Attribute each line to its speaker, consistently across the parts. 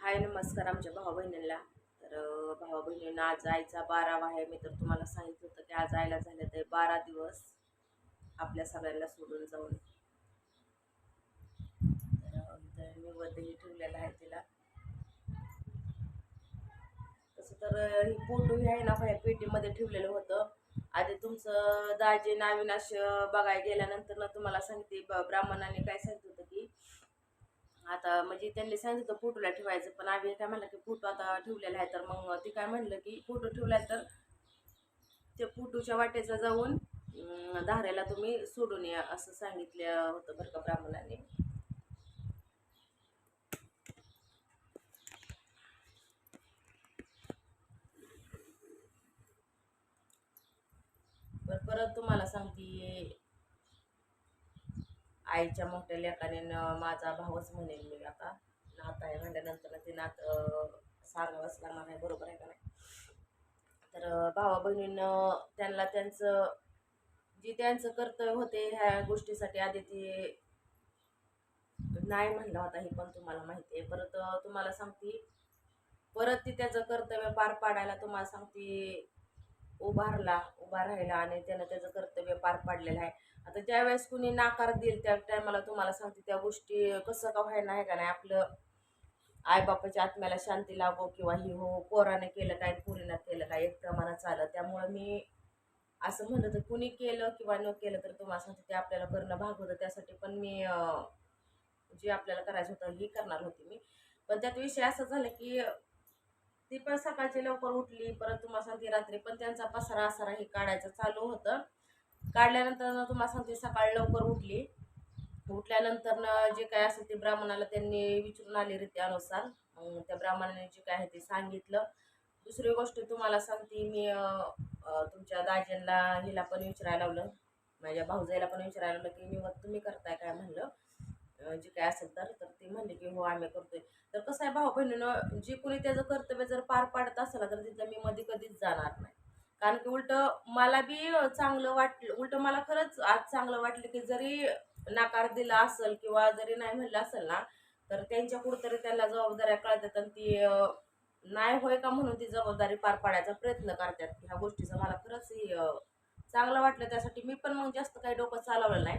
Speaker 1: हाय नमस्कार आमच्या भावा बहिणीला तर भावा बहिणींना आज आईचा बारावा आहे. मी तर तुम्हाला सांगितलं होतं की आज आईला झालं ते बारा दिवस आपल्या सगळ्यांना सोडून जाऊन. तर अं, ठेवलेला आहे तिला. तसं तर ही फोटो ही आहे ना बाहेर पेटीमध्ये ठेवलेलं होतं. आधी तुमचं दाजी नाविनाश बघायला गेल्यानंतर ना तुम्हाला सांगते ब- ब्राह्मणाने काय सांगितलं होतं की आता म्हणजे त्यांनी सांगितलं फोटोला ठेवायचं पण आम्ही काय म्हणलं की फोटो आता ठेवलेला आहे तर मग ते काय म्हणलं की फोटो ठेवला तर त्या फोटोच्या वाटेचा जाऊन अं, धाऱ्याला तुम्ही सोडून या असं सांगितलं होतं बरं का ब्राह्मणाने. परत तुम्हाला सांगते. आईच्या मोठ्या लेखाने माझा भावच म्हणेल मी आता. नात आहे म्हणल्यानंतर ते नात सांगावंच लागणार आहे बरोबर आहे का नाही? तर भावा बहिणीनं त्यांना त्यांचं जी त्यांचं कर्तव्य होते ह्या गोष्टीसाठी आधी ती नाही म्हणला होता हे पण तुम्हाला माहिती आहे. परत तुम्हाला सांगते परत ती त्याचं कर्तव्य पार पाडायला तुम्हाला सांगते उभारला उभा राहिला आणि त्यानं त्याचं कर्तव्य पार पाडलेलं आहे. आता ज्यावेळेस कुणी नाकार देईल त्या टायमाला तुम्हाला सांगते त्या गोष्टी कसं का व्हायला आहे का नाही? आपलं आईबापाच्या आत्म्याला शांती लागो किंवा ही हो पोराने केलं काय पुरीनं केलं काय एक प्रमाणात चालं त्यामुळं मी असं म्हणलं तर कुणी केलं किंवा न केलं तर तुम्हाला सांगते ते आपल्याला करणं भाग होतं. त्यासाठी पण मी जे आपल्याला करायचं होतं हे करणार होती मी. पण त्यात विषय असा झाला की ती पण सकाळची लवकर उठली परत तुम्हाला सांगते रात्री पण त्यांचा पसारा असारा हे काढायचं चालू होतं. काढल्यानंतर तुम्हाला सांगते सकाळी लवकर उठली. उठल्यानंतर जे काय असेल ते ब्राह्मणाला त्यांनी विचारून आले रीत्यानुसार. त्या ब्राह्मणाने जे काय आहे ते सांगितलं. दुसरी गोष्ट तुम्हाला सांगते मी तुमच्या दाजींना हिला पण विचारायला लावलं. माझ्या भाऊजाईला पण विचारायला लावलं की निवत तुम्ही करताय काय म्हणलं. जे काय असेल तर तर ते म्हणले की हो आम्ही करतोय. तर कसं आहे भाऊ बहिणीनं जे कोणी त्याचं कर्तव्य जर पार पाडत असेल तर तिथं मी मध्ये कधीच जाणार नाही. कारण की उलट मला बी चांगलं वाटलं उलट मला खरंच आज चांगलं वाटलं की जरी नकार दिला असेल किंवा जरी नाही म्हणलं असेल ना तर त्यांच्या कुठंतरी त्यांना जबाबदाऱ्या कळतात आणि ती नाही होय का म्हणून ती जबाबदारी पार पाडायचा प्रयत्न करतात. ह्या गोष्टीचं मला खरंच चांगलं वाटलं. त्यासाठी मी पण मग जास्त काही डोकं चालवलं नाही.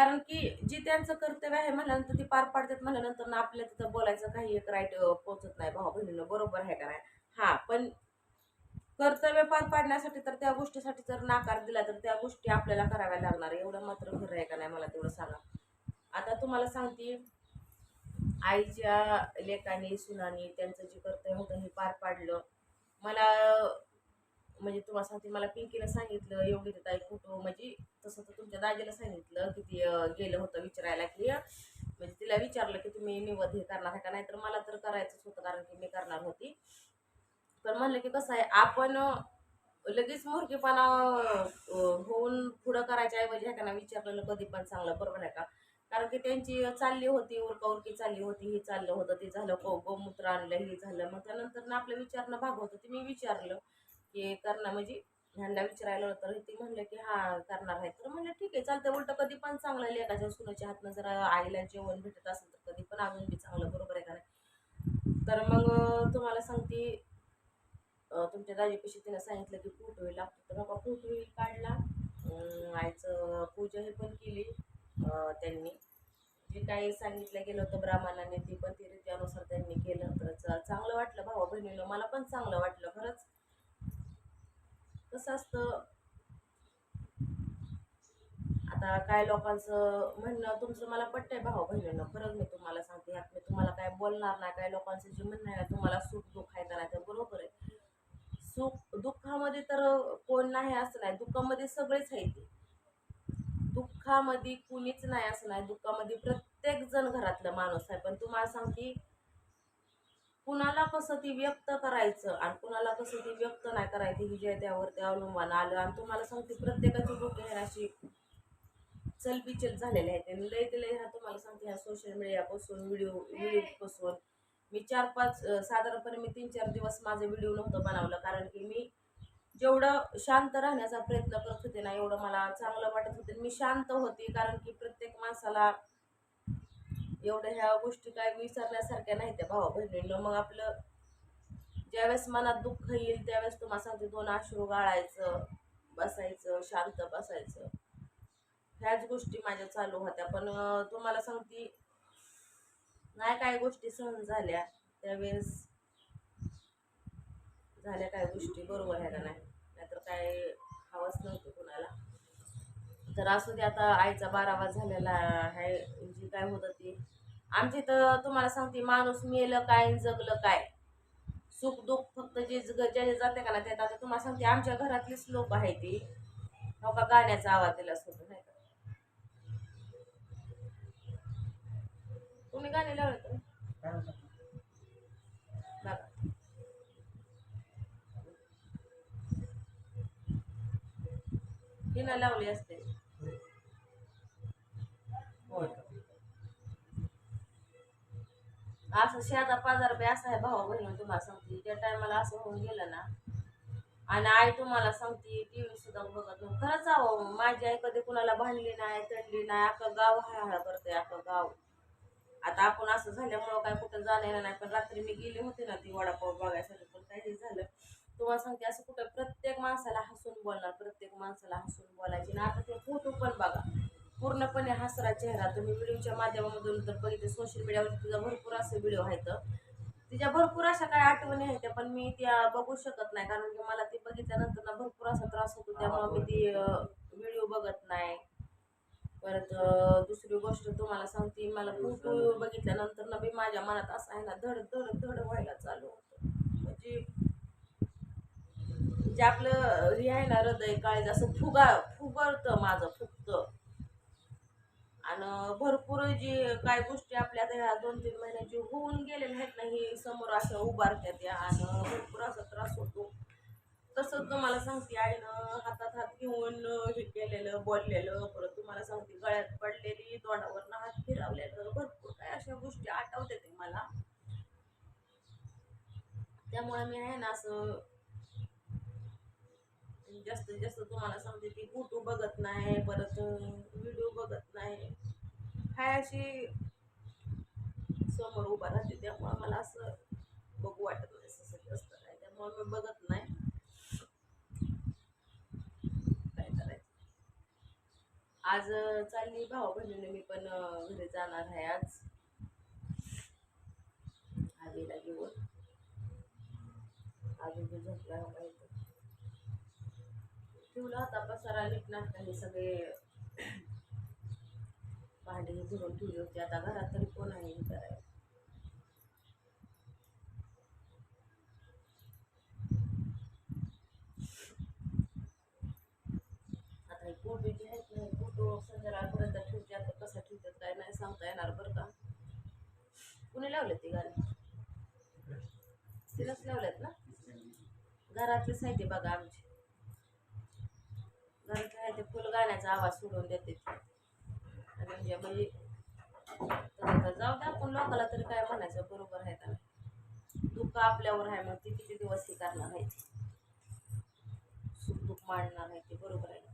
Speaker 1: कारण की जी त्यांचं कर्तव्य आहे म्हणल्यानंतर ती पार पाडतात म्हणल्यानंतर ना आपल्या तिथं बोलायचं काही एक राईट पोचत नाही. भाऊ बहिणीनं बरोबर आहे का नाही? हा पण कर्तव्य पार पाडण्यासाठी तर त्या गोष्टीसाठी जर नाकार दिला तर त्या गोष्टी आपल्याला कराव्या लागणार. एवढं मात्र खरं आहे का नाही मला तेवढं सांगा. आता तुम्हाला सांगते आईच्या लेखाने सुनानी त्यांचं जे कर्तव्य होतं हे पार पाडलं. मला म्हणजे तुम्हाला सांगते मला पिंकीला सांगितलं एवढी ताई फोटो म्हणजे तसं तर तुमच्या दाजीला सांगितलं की ती गेलं होतं विचारायला की म्हणजे तिला विचारलं की तुम्ही निवड हे करणार आहे का? नाही तर मला तर करायचंच होतं कारण की मी करणार होती. पण म्हणलं की कसं आहे आपण लगेच मोरकेपणा होऊन पुढं करायच्या ऐवजी ह्या का विचारलेलं कधी पण चांगलं बरोबर आहे का? कारण की त्यांची चालली होती उरकाउरकी चालली होती हे चाललं होतं ते झालं गोमूत्र आणलं हे झालं. मग त्यानंतर ना आपलं विचारणं भाग होतं ते मी विचारलं. की करणार म्हणजे ह्यांना विचारायला होतं तर ती म्हणलं की हा करणार आहे. तर म्हणलं ठीक आहे चालतं उलटं कधी पण चांगलं लेखाच्या सुनाच्या हातनं जर आईला जेवण भेटत असेल तर कधी पण अजून बी चांगलं बरोबर आहे का नाही? तर मग तुम्हाला सांगते तुमच्या दाजीपाशी तिनं सांगितलं की फोटो लागतो. तर बाबा फोटो काढला. आईचं पूजा हे पण केली त्यांनी. जे काही सांगितलं गेलं होतं ब्राह्मणाने ते पण ते रीत्यानुसार त्यांनी केलं. तर चांगलं वाटलं भावा बहिणीला. मला पण चांगलं वाटलं खरंच. कसं असतं? आता काय लोकांचं म्हणणं तुमचं मला पटतंय भाऊ बहिणीनं खरंच मी तुम्हाला सांगते ह्यात मी तुम्हाला काय बोलणार नाही काय लोकांचं जे म्हणणं आहे ना तुम्हाला सुख दुःख आहे का नाही तर बरोबर आहे. सुख दुःखामध्ये तर कोण नाही असं नाही दुःखामध्ये सगळेच आहे ते. दुःखामध्ये कुणीच नाही असं नाही दुःखामध्ये प्रत्येक जण घरातलं माणूस आहे. पण तुम्हाला सांगते कुणाला कसं ती व्यक्त करायचं आणि कुणाला कसं ती व्यक्त नाही करायची ही जे त्यावरती अवलंबून आलं. आणि तुम्हाला सांगते प्रत्येकाची डोके ह्या अशी चलबिचल झालेले आहेत आणि लय ते लय ह्या तुम्हाला सांगते ह्या सोशल मीडियापासून व्हिडिओ व्हिडिओपासून मी चार पाच साधारणपणे मी तीन चार दिवस माझं व्हिडिओ नव्हतं बनवलं. कारण की मी जेवढं शांत राहण्याचा प्रयत्न करत होते ना एवढं मला चांगलं वाटत होते. मी शांत होते कारण की प्रत्येक माणसाला एवढ्या ह्या गोष्टी काय विसरल्यासारख्या नाही त्या भावा बहिणींना. मग आपलं ज्यावेळेस मनात दुःख येईल त्यावेळेस तुम्हाला सांगते दोन अश्रू गाळायचं बसायचं शांत बसायचं. ह्याच गोष्टी माझ्या चालू होत्या. पण तुम्हाला सांगते नाही काय गोष्टी सहन झाल्या त्यावेळेस झाल्या काय गोष्टी बरोबर आहे का नाही? नाहीतर काय हवंच नव्हतं कुणाला. तर असू दे आता आईचा बारावा झालेला आहे. जी काय होतं ती. आमची तर तुम्हाला सांगते माणूस मेलं काय जगलं काय. सुख दुःख फक्त जे जे जाते का ना त्यात आता तुम्हाला सांगते आमच्या घरातलीच लोक आहे ती. हो का? गाण्याचा आवाज दिला सोडून नाही का? तुम्ही गाणे लावलं तर.
Speaker 2: काय
Speaker 1: लावली असते
Speaker 2: होय का?
Speaker 1: असं शेजा पाजार बी असा आहे भाऊ बहिणी तुम्हाला सांगते त्या टायमाला असं होऊन गेलं ना आणि आई तुम्हाला सांगते टी व्ही सुद्धा बघत नाही. खरंच आहो माझी आई कधी कुणाला भांडली नाही तडली नाही अख्खं गाव हळहळ करते अख्खं गाव. आता आपण असं झाल्यामुळं काय कुठं जाणं नाही पण रात्री मी गेली होती ना ती वडापाव बघायसाठी पण काही झालं. तुम्हाला सांगते असं कुठं प्रत्येक माणसाला हसून बोलणार प्रत्येक माणसाला हसून बोलायची. ना आता ते फोटो पण बघा. पूर्णपणे हसरा चेहरा. तुम्ही व्हिडिओच्या माध्यमामधून तर बघितले सोशल मीडियावर तिचा भरपूर असे व्हिडिओ आहेत. तिच्या भरपूर अशा काही आठवणी आहेत त्या पण मी त्या बघू शकत नाही. कारण की मला ती बघितल्यानंतर ना भरपूर असा त्रास होतो. त्यामुळे मी ती व्हिडिओ बघत नाही. परत दुसरी गोष्ट तुम्हाला सांगते मला फोटो बघितल्यानंतर ना मी माझ्या मनात असं आहे ना धड धड धड व्हायला चालू होतं. म्हणजे जे आपलं हे आहे ना हृदय काळीज असं फुगा फुगरतं माझं फुगतं आणि भरपूर जी काय गोष्टी आपल्या आता ह्या दोन तीन महिन्याची होऊन गेलेल्या आहेत ना हे समोर असं उभारत्या या आणि भरपूर असा त्रास होतो. तसंच तुम्हाला सांगते आईनं हातात हात घेऊन हे केलेलं बोललेलं परत तुम्हाला सांगते गळ्यात पडलेली तोंडावरनं हात फिरवलेलं भरपूर काय अशा गोष्टी आठवते ते मला. त्यामुळे मी आहे ना असं जास्तीत जास्त तुम्हाला सांगते की फोटो बघत नाही परत व्हिडिओ बघत नाही. हाय अशी समोर उभा राहते त्यामुळे मला असं बघू वाटत नाही असं जास्त काय. त्यामुळे मी बघत नाही. काय करायचं? आज चालली भाऊ बहिणीने मी पण घरी जाणार आहे आज. आजीला घेऊन. अजून झोपला पाहिजे ठेवला होता पसारा नीटनाटक हे सगळे भांडी भरून ठेवली होती. आता घरात तरी कोण आहे हे करायला? आता हे फोटो जे आहेत ना फोटो संध्याकाळपर्यंत ठेवते. आता कसं ठेवतात काय नाही सांगता येणार बरं का? कुणी लावले ती गाणी? तिलाच लावल्यात ना? घरातलीच आहे ते बघा आमची. घरात काय ते फुल गाण्याचा आवाज सोडून देते. आणि म्हणजे म्हणजे जाऊ द्या आपण लोकाला तरी काय म्हणायचं बरोबर आहे का दुःख आपल्यावर आहे मग ती किती दिवस हे करणार आहे सुख दुःख मांडणार आहे ते बरोबर आहे.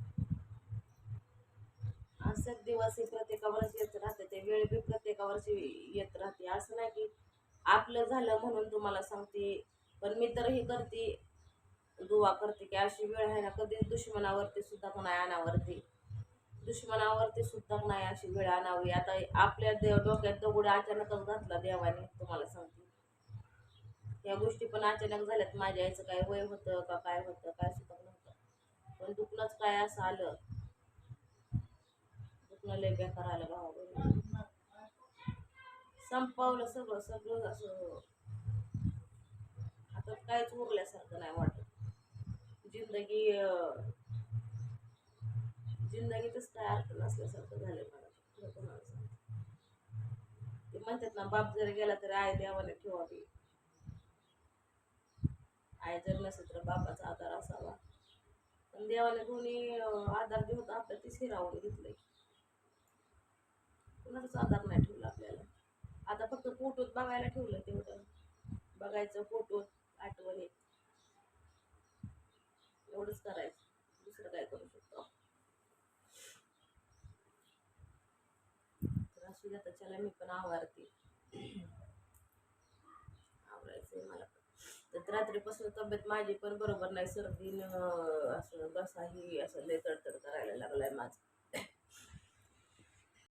Speaker 1: असं असंच दिवस हे प्रत्येकावरच येत राहते ते वेळ बी प्रत्येकावरच येत राहते. असं नाही की आपलं झालं म्हणून तुम्हाला सांगते पण मी तर हे करते दुवा करते की अशी वेळ आहे ना कधीच दुश्मनावरती सुद्धा नाही अनावरती. दुश्मनावरती सुद्धा नाही अशी वेळ आणावी आता आपल्या देव डोक्यात दगड अचानकच घातला देवाने तुम्हाला सांगते. या गोष्टी पण अचानक झाल्यात. माझ्या आईचं काय वय होतं का काय होतं काय सुद्धा नव्हतं पण दुखणंच काय असं आलं. दुखणं लय बेकार आलं भावा बहिणी. संपवलं सगळं सगळं असं. आता काहीच उरल्यासारखं नाही वाटत. जिंदगी जिंदगीतच काय अर्थ नसल्यासारखं झालंय मला ते म्हणतात ना बाप जरी गेला तरी आई देवाने ठेवावी आई जर नसेल तर बापाचा आधार असावा. पण देवाने कोणी आधार जे होता आपल्या ते हिरावून घेतलंय. कुणाचाच आधार नाही ठेवला आपल्याला. आता फक्त फोटोत बघायला ठेवलं तेवढं. बघायचं फोटोत आठवणी एवढंच करायचं. दुसरं काय करू शकतो तर असू द्या त्याच्याला मी पण आवडते. आवरायचंय मला पण. तर रात्रीपासून तब्येत माझी पण बरोबर नाही सर्दी असं घसा ही असं लय तडतड करायला लागलाय माझं.